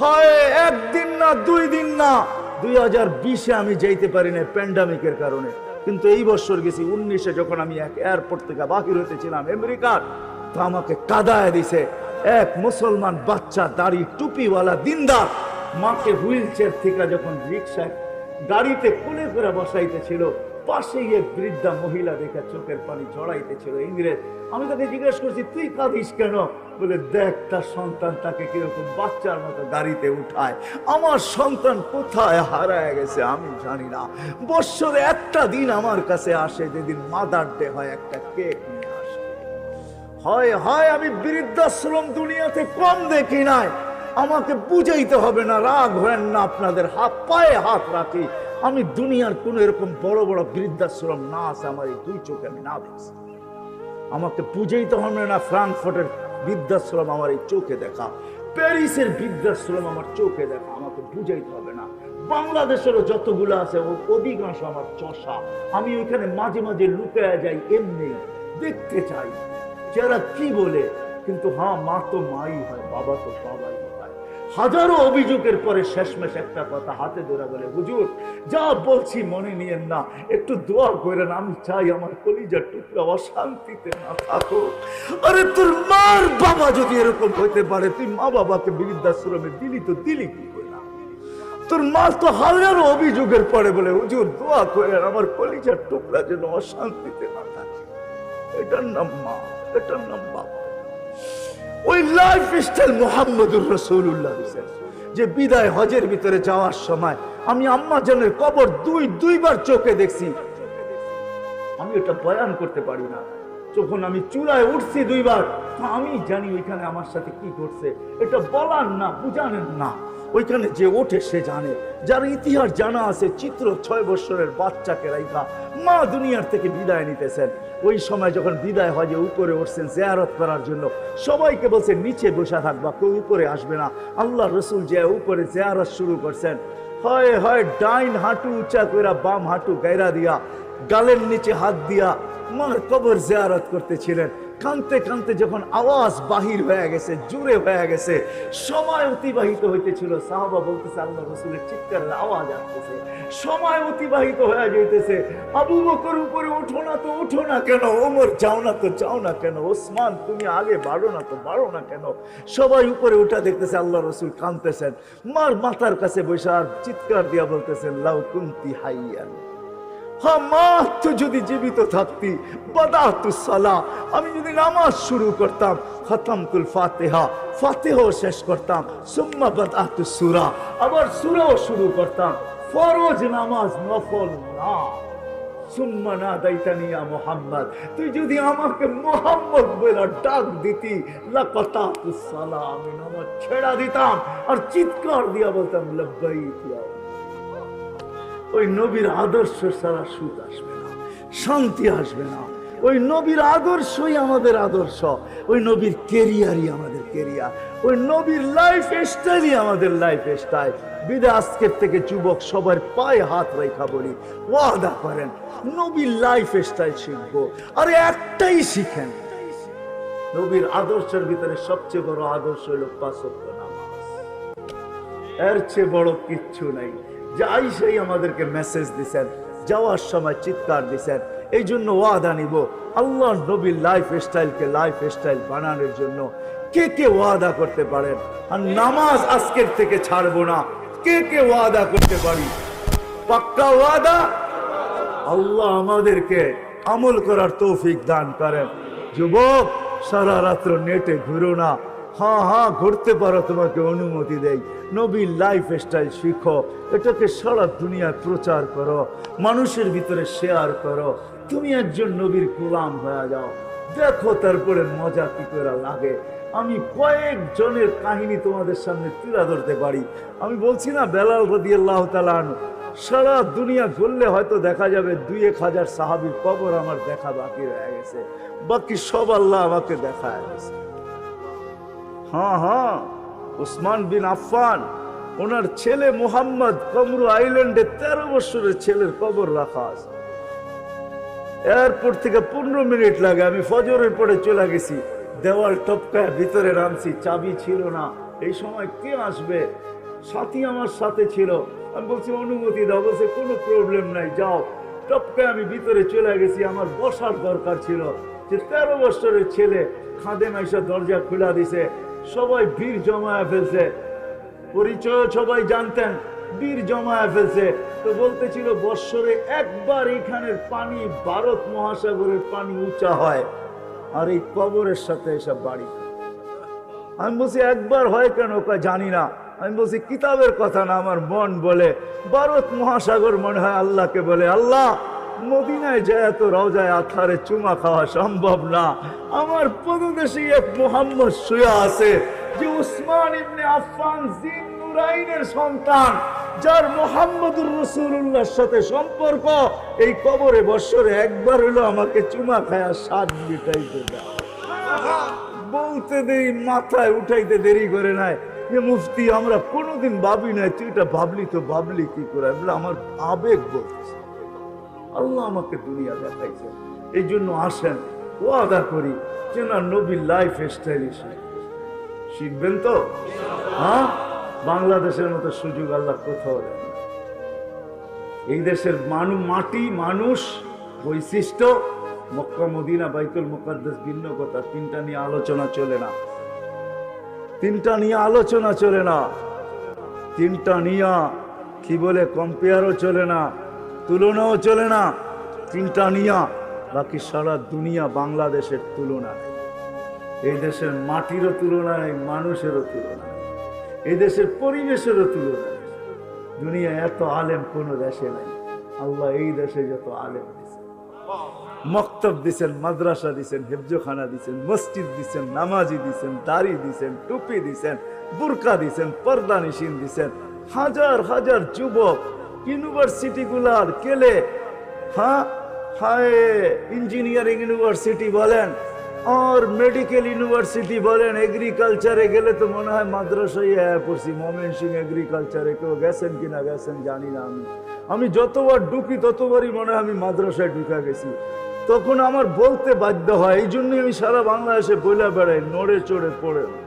হয় একদিন না, দুই দিন না। দুই হাজার বিশে আমি যাইতে পারি না প্যান্ডামিকের কারণে। কিন্তু এই বছর গেছি উনিশে যখন আমি এক এয়ারপোর্ট থেকে বাহির হতেছিলাম আমেরিকার, তো আমাকে কাদায় দিছে এক মুসলমান বাচ্চা দাড়ি টুপিওয়ালা দিনদার। মাকে হুইল চেয়ার থেকে যখন রিক্সায় গাড়িতে কোলে করে বসাইতেছিল পাশে গিয়ে বৃদ্ধা মহিলা দেখে চোখের পানি ঝড়াইতেছিল ইংরেজ আমি তাকে জিজ্ঞেস করছি, তুই কাঁদিস কেন? বলে, দেখ, তার সন্তান তাকে কীরকম বাচ্চার মতো গাড়িতে উঠায়। আমার সন্তান কোথায় হারায় গেছে আমি জানি না। বৎসরে একটা দিন আমার কাছে আসে, যেদিন মাদার ডে হয়, একটা কেক নিয়ে আসে। হয় হয়, আমি বৃদ্ধাশ্রম দুনিয়াতে কম দেখি নাই। আমাকে বুঝাইতে হবে না, রাগ হেন না আপনাদের। হাত, পায়ে হাত রাখি। আমি দুনিয়ার কোন এরকম বড় বড় বৃদ্ধাশ্রম না আছে, আমার এই দুই চোখে আমি না দেখছি। আমাকে বুঝাইতে হবে না, ফ্রাঙ্কফুর্টের বৃদ্ধাশ্রম আমার এই চোখে দেখা। প্যারিসের বৃদ্ধাশ্রম আমার চোখে দেখা, আমাকে বুঝাইতে হবে না। বাংলাদেশেরও যতগুলো আছে, ও অধিকাংশ আমার চষা। আমি ওইখানে মাঝে মাঝে লুকায়া যাই, এমনি দেখতে চাই। যারা কি বলে? কিন্তু হ্যাঁ মা তো মাই হয়, বাবা তো বাবাই হয়। হাজারো অভিযোগের পরে শেষমেশ একটা কথা হাতে ধরে বলে, হুজুর, যা বলছি মনে নিয়েন না। একটু দোয়া করেন, আমি চাই আমার কলিজার টুকরা অশান্তিতে না থাকো আরে তোর মার বাবা যদি এরকম হইতে পারে, তুই মা বাবাকে বৃদ্ধাশ্রমে দিলি তো দিলি কি? তোর মা তো হাজারো অভিযোগের পরে বলে, হুজুর, দোয়া করেন, আমার কলিজার টুকরা যেন অশান্তিতে না থাকে। এটার নাম মা, এটার নাম বাবা। ওই লাইফ স্টাইল মোহাম্মদুর রসুল্লাহ যে বিদায় হজের ভিতরে যাওয়ার সময় আমি আম্মা জানের কবর দুই, দুইবার চোখে দেখছি। আমি এটা বয়ান করতে পারি না। যখন আমি চূড়ায় উঠছি দুইবার, আমি জানি ওইখানে আমার সাথে কি ঘটছে। এটা বলার না, বুঝানের না। ওইখানে যে ওঠে সে জানে। যার ইতিহাস জানা আছে, চিত্র ছয় বছরের বাচ্চাকে রাইখা মা দুনিয়ার থেকে বিদায় নিতেছেন। ওই সময় যখন বিদায় হয় যে উপরে উঠছেন জেয়ারত করার জন্য, সবাইকে বলছে, নিচে বসে থাকবা কেউ উপরে আসবে না। আল্লাহ রসুল যে উপরে জেয়ারত শুরু করছেন, হয় হয়, ডাইন হাঁটু উঁচা কইরা বাম হাঁটু গায়রা দিয়া, গালের নিচে হাত দিয়া মার কবর জেয়ারত করতেছিলেন। কানতে কানতে যখন আওয়াজ বাহির হয়ে গেছে, জুড়ে হয়ে গেছে, সময় অতিবাহিত হইতেছিল। সাহাবা বলতেছে, আল্লাহ রসুলের চিৎকারের আওয়াজ আসতেছে। সময় অতিবাহিত হয়ে যাইতেছে। আবু বকর উপরে, ওঠো না তো, ওঠো না কেন? ওমর, যাও না তো, যাও না কেন? ওসমান, তুমি আগে বাড়ো না তো, বাড়ো না কেন? সবাই উপরে উঠা দেখতেছে, আল্লাহ রসুল কানতেছেন মার মাথার কাছে আর চিৎকার দিয়া বলতেছেন লাউ কুন্তি তো যদি জীবিত থাকতি বাদাতু সালা আমি যদি নামাজ শুরু করতাম খতমতুল ফাতেহা ফাতেহ শেষ করতাম সুম্মা বাদাতু সুরা আবার সুরাও শুরু করতাম ফরজ নামাজ নফল না সুম্মা না দাইতানিয়া মোহাম্মদ তুই যদি আমাকে মোহাম্মদ বলে ডাক দিতি লাকাতাতু সালা আমি নামাজ ছেড়া দিতাম আর চিৎকার দিয়া বলতাম লব্বাইক ইয়া ওই নবীর আদর্শ ছাড়া সুখ আসবে না, শান্তি আসবে না। ওই নবীর আদর্শই আমাদের আদর্শ, ওই নবীর কেরিয়ারই আমাদের কেরিয়ার ওই নবীর লাইফ স্টাইলই আমাদের লাইফ স্টাইল বিদে আজকের থেকে যুবক, সবার পায়ে হাত রেখা বলি, ওয়াদা করেন, নবীর লাইফ স্টাইল শিখব। আরে একটাই শিখেন, নবীর আদর্শের ভিতরে সবচেয়ে বড় আদর্শ হলো পাঁচক্য নামাজ। এর চেয়ে বড় কিচ্ছু নাই। যাই সেই আমাদেরকে মেসেজ দিছেন, যাওয়ার সময় চিৎকার দিছেন, এই জন্য ওয়াদা নিব। আল্লাহ নবীর লাইফ স্টাইলকে লাইফ স্টাইল বানানোর জন্য কে কে ওয়াদা করতে পারেন? আর নামাজ আজকের থেকে ছাড়বো না। কে কে ওয়াদা করতে পারি? পাক্কা ওয়াদা? আল্লাহ আমাদেরকে আমল করার তৌফিক দান করেন। যুবক, সারা রাত্র নেটে ঘুরো না। হ্যাঁ হ্যাঁ ঘুরতে পারো, তোমাকে অনুমতি দেই। নবীর লাইফ স্টাইল শিখো, এটাকে সারা দুনিয়ায় প্রচার করো, মানুষের ভিতরে শেয়ার করো। তুমি একজন নবীর গোলাম হয়ে যাও। দেখো তারপরে মজা কি করে লাগে। আমি কয়েকজনের কাহিনী তোমাদের সামনে তুলে ধরতে পারি। আমি বলছি না, বেলাল রদি আল্লাহ তালান সারা দুনিয়া ঘুরলে হয়তো দেখা যাবে দুই এক হাজার সাহাবির কবর আমার দেখা বাকি রয়ে গেছে। বাকি সব আল্লাহ আমাকে দেখা গেছে। হ্যাঁ হ্যাঁ উসমান বিন আফফান, ওনার ছেলে মোহাম্মদ কমরু আইল্যান্ডে তেরো বছরের ছেলের কবর রাখা আছে। এয়ারপোর্ট থেকে পনেরো মিনিট লাগে, আমি ফজরের পরে চলে গেছি, দেওয়াল টপকায় ভিতরে নামছি, চাবি ছিল না। এই সময় কে আসবে? সাথী আমার সাথে ছিল। আমি বলছি, অনুমতি দাও। বলছে, কোনো প্রবলেম নাই, যাও। টপকে আমি ভিতরে চলে গেছি, আমার বসার দরকার ছিল যে তেরো বছরের ছেলে খাদে মাইসা দরজা খোলা দিছে। সবাই ভিড় জমায় ফেলছে। পরিচয় সবাই জানতেন, বীর জমায় ফেলছে। তো বলতেছিল, বৎসরে একবার এখানের পানি, ভারত মহাসাগরের পানি উঁচা হয় আর এই কবরের সাথে এসব বাড়ি আমি বলছি, একবার হয় কেন? কয়, জানি না। আমি বলছি, কিতাবের কথা না, আমার মন বলে। ভারত মহাসাগর মনে হয় আল্লাহকে বলে। আল্লাহ মদিনায় যায় তো রওজায় আথারে চুমা খাওয়া সম্ভব না, আমার পদদেশে এক মোহাম্মদ শুয়া আছে, যে উসমান ইবনে আফফান জিন নুরাইনের সন্তান, যার মোহাম্মদুর রসুল্লাহর সাথে সম্পর্ক। এই কবরে বৎসরে একবার হলো আমাকে চুমা খায়া স্বাদ মিটাইতে দেয়। বলতে দেরি মাথায় উঠাইতে দেরি করে নাই। যে মুফতি, আমরা কোনোদিন ভাবি নাই, তুই এটা ভাবলি তো ভাবলি কি করে? আমার আবেগ বলছে। আল্লাহ আমাকে দুনিয়া দেখাইছে। এই জন্য আসেন, ওয়াদা করি যে না, নবীর লাইফ স্টাইল শিখবেন তো? হ্যাঁ? বাংলাদেশের মতো সুযোগ আল্লাহ কোথাও দেন এই দেশের মানু, মাটি, মানুষ, বৈশিষ্ট্য, মক্কা, মদিনা, বাইতুল মুকাদ্দাস, ভিন্ন কথা, তিনটা নিয়ে আলোচনা চলে না। তিনটা নিয়ে আলোচনা চলে না। তিনটা নিয়ে কি বলে কম্পেয়ারও চলে না। তুলনাও চলে না। তিনটা নিয়া, বাকি সারা দুনিয়া বাংলাদেশের তুলনা এই দেশের মাটিরও তুলনা মানুষেরও তুলনা এই দেশের পরিবেশেরও তুলনা দুনিয়া এত আলেম কোনো দেশে নাই। আল্লাহ এই দেশে যত আলেম দিয়েছে মক্তব দিছেন, মাদ্রাসা দিছেন, হেফজোখানা দিছেন, মসজিদ দিছেন, নামাজি দিছেন, দাড়ি দিছেন, টুপি দিছেন, বুরকা দিছেন, পর্দা নিশিন দিছেন। হাজার হাজার যুবক ইউনিভার্সিটি গুলার কেলে? হ্যাঁ? হায়, ইঞ্জিনিয়ারিং ইউনিভার্সিটি বলেন, আর মেডিকেল ইউনিভার্সিটি বলেন, এগ্রিকালচারে গেলে তো মনে হয় মাদ্রাসায় হ্যাঁ পড়ছি। মমেন সিং এগ্রিকালচারে কেউ গেছেন কিনা গেছেন জানি না আমি। আমি যতবার ঢুকি, ততবারই মনে হয় আমি মাদ্রাসায় ঢুকা গেছি। তখন আমার বলতে বাধ্য হয়, এই জন্যই আমি সারা বাংলাদেশে বইলা বেড়াই, নড়ে চড়ে পড়ে। না।